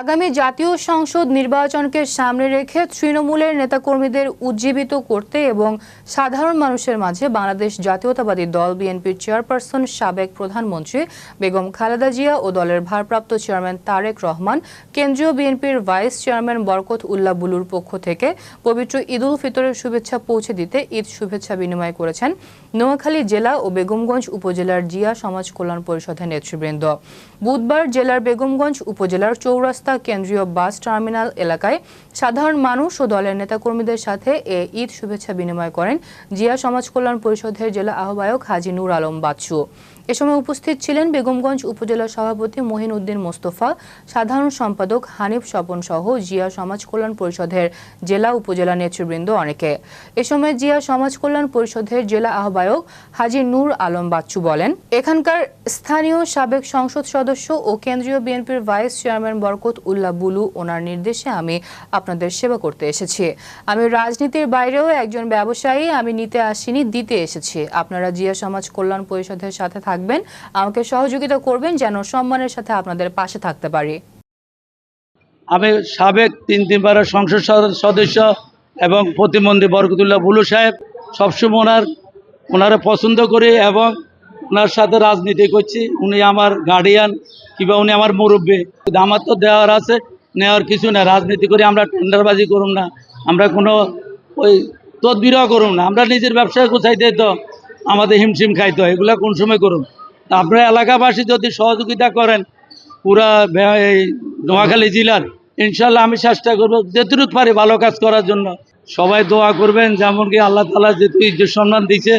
আগামী জাতীয় সংসদ নির্বাচনকে সামনে রেখে তৃণমূলের নেতাকর্মীদের উজ্জীবিত করতে এবং সাধারণ মানুষের মাঝে বাংলাদেশ জাতীয়তাবাদী দল বিএনপির চেয়ারপারসন সাবেক প্রধানমন্ত্রী বেগম খালেদা জিয়া ও দলের ভারপ্রাপ্ত চেয়ারম্যান তারেক রহমান, কেন্দ্রীয় বিএনপির ভাইস চেয়ারম্যান বরকত উল্লাহ বুলুর পক্ষ থেকে পবিত্র ঈদ উল ফিতরের শুভেচ্ছা পৌঁছে দিতে ঈদ শুভেচ্ছা বিনিময় করেছেন নোয়াখালী জেলা ও বেগমগঞ্জ উপজেলার জিয়া সমাজ কল্যাণ পরিষদের নেতৃবৃন্দ। বুধবার জেলার বেগমগঞ্জ উপজেলার চৌরাস্তা কেন্দ্রীয় বাস টার্মিনাল এলাকায় সাধারণ মানুষ ও দলের নেতাকর্মীদের সাথে এ ঈদ শুভেচ্ছা বিনিময় করেন জিয়া সমাজ কল্যাণ পরিষদের জেলা আহ্বায়ক হাজি নূর আলম বাচ্চু। এ সময় উপস্থিত ছিলেন বেগমগঞ্জ উপজেলা সভাপতি মহিন উদ্দিন মোস্তফা, সাধারণ সম্পাদক হানিফ স্বপন সহ জিয়া সমাজ কল্যাণ পরিষদের জেলা উপজেলা নেতৃবৃন্দ অনেকে। এ সময় জিয়া সমাজ কল্যাণ পরিষদের জেলা আহ্বায়ক হাজি নূর আলম বাচ্চু বলেন, এখানকার স্থানীয় সাবেক সংসদ সদস্য ও কেন্দ্রীয় বিএনপির ভাইস চেয়ারম্যান বরকত উল্লাহ বুলু ওনার নির্দেশে আমি আপনাদের সেবা করতে এসেছি। আমি রাজনীতির বাইরেও একজন ব্যবসায়ী, আমি নিতে আসিনি, দিতে এসেছি। আপনারা জিয়া সমাজ কল্যাণ পরিষদের সাথে থাকবেন। আমাকে সহযোগিতা করবেন যেন সম্মানের সাথে আপনাদের পাশে থাকতে পারি। আমি সাবেক তিন তিনবারের সংসদ সদস্য এবং প্রতিমন্ত্রী বরকতুল্লাহ বুলু সাহেব সবসময় ওনার ওনারা পছন্দ করি এবং ওনার সাথে রাজনীতি করছি। উনি আমার গার্ডিয়ান কিংবা উনি আমার মুরব্বী। আমার তো দেওয়ার আছে, নেওয়ার কিছু না রাজনীতি করে, আমরা টেন্ডারবাজি করুন না। আমরা কোনো ওই তদবিরও করুন না। আমরা নিজের ব্যবসা গুছাইতে তো। আমাদের হিমশিম খাইতে হয়। এগুলা কোন সময় করুন? আপনার এলাকাবাসী যদি সহযোগিতা করেন, পুরা এই নোয়াখালী জেলার ইনশাল্লাহ আমি চেষ্টা করব যেটুকু পারি ভালো কাজ করার জন্য। সবাই দোয়া করবেন যেমন কি আল্লাহ তালা যেহেতু ইজ্জত সম্মান দিছে